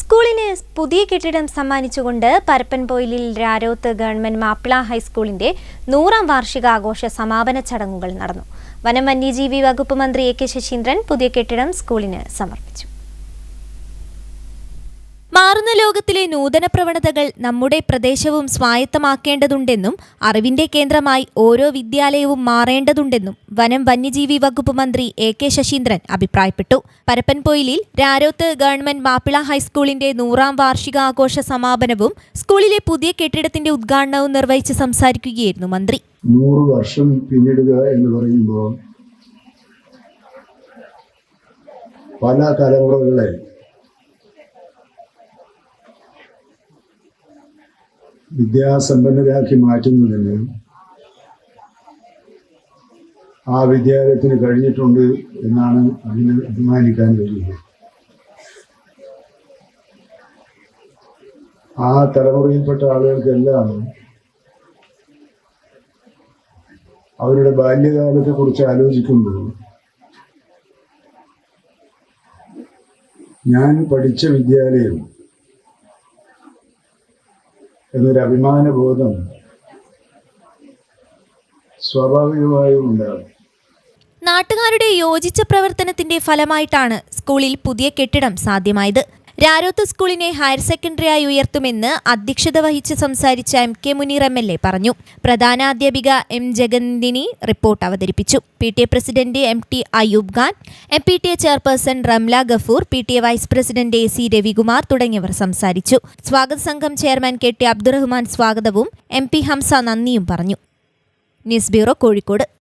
സ്കൂളിന് പുതിയ കെട്ടിടം സമ്മാനിച്ചുകൊണ്ട് പരപ്പൻപൊയിലിൽ രാരോത്ത് ഗവൺമെന്റ് മാപ്പിള ഹൈസ്കൂളിന്റെ നൂറാം വാർഷികാഘോഷ സമാപന ചടങ്ങുകൾ നടന്നു. വനം വന്യജീവി വകുപ്പ് മന്ത്രി എ കെ ശശീന്ദ്രൻ പുതിയ കെട്ടിടം സ്കൂളിന് സമർപ്പിച്ചു. മാറുന്ന ലോകത്തിലെ നൂതന പ്രവണതകൾ നമ്മുടെ പ്രദേശവും സ്വായത്തമാക്കേണ്ടതുണ്ടെന്നും അറിവിന്റെ കേന്ദ്രമായി ഓരോ വിദ്യാലയവും മാറേണ്ടതുണ്ടെന്നും വനം വന്യജീവി വകുപ്പ് മന്ത്രി എ കെ ശശീന്ദ്രൻ അഭിപ്രായപ്പെട്ടു. പരപ്പൻപൊയിലിൽ രാരോത്ത് ഗവൺമെന്റ് മാപ്പിള ഹൈസ്കൂളിന്റെ നൂറാം വാർഷികാഘോഷ സമാപനവും സ്കൂളിലെ പുതിയ കെട്ടിടത്തിന്റെ ഉദ്ഘാടനവും നിർവഹിച്ച് സംസാരിക്കുകയായിരുന്നു മന്ത്രി. വർഷം പിന്നിടുക എന്ന് പറയുമ്പോൾ പല തലമുറകളെ വിദ്യാസമ്പന്നരാക്കി മാറ്റുന്നതിന് ആ വിദ്യാലയത്തിന് കഴിഞ്ഞിട്ടുണ്ട് എന്നാണ് അതിന് അഭിമാനിക്കാൻ കഴിയുന്നത്. ആ തലമുറയിൽപ്പെട്ട ആളുകൾക്കെല്ലാം അവരുടെ ബാല്യകാലത്തെ കുറിച്ച് ആലോചിക്കുമ്പോൾ ഞാൻ പഠിച്ച വിദ്യാലയം എന്നൊരു അഭിമാനബോധം സ്വാഭാവികമായും ഉണ്ടാകും. നാട്ടുകാരുടെ യോജിച്ച പ്രവർത്തനത്തിന്റെ ഫലമായിട്ടാണ് സ്കൂളിൽ പുതിയ കെട്ടിടം സാധ്യമായത്. രാരോത്ത് സ്കൂളിനെ ഹയർ സെക്കൻഡറിയായി ഉയർത്തുമെന്ന് അധ്യക്ഷത വഹിച്ച് സംസാരിച്ച M K Muneer M L A പറഞ്ഞു. പ്രധാനാധ്യാപിക എം ജഗന്ദിനി റിപ്പോർട്ട് അവതരിപ്പിച്ചു. P T A president M T Ayub Khan M P T A chairperson Ramla Gafoor P T A vice president A C Ravikumar തുടങ്ങിയവർ സംസാരിച്ചു. സ്വാഗത സംഘം chairman K T Abdurahman സ്വാഗതവും M P Hamza നന്ദിയും പറഞ്ഞു. News bureau Kozhikode.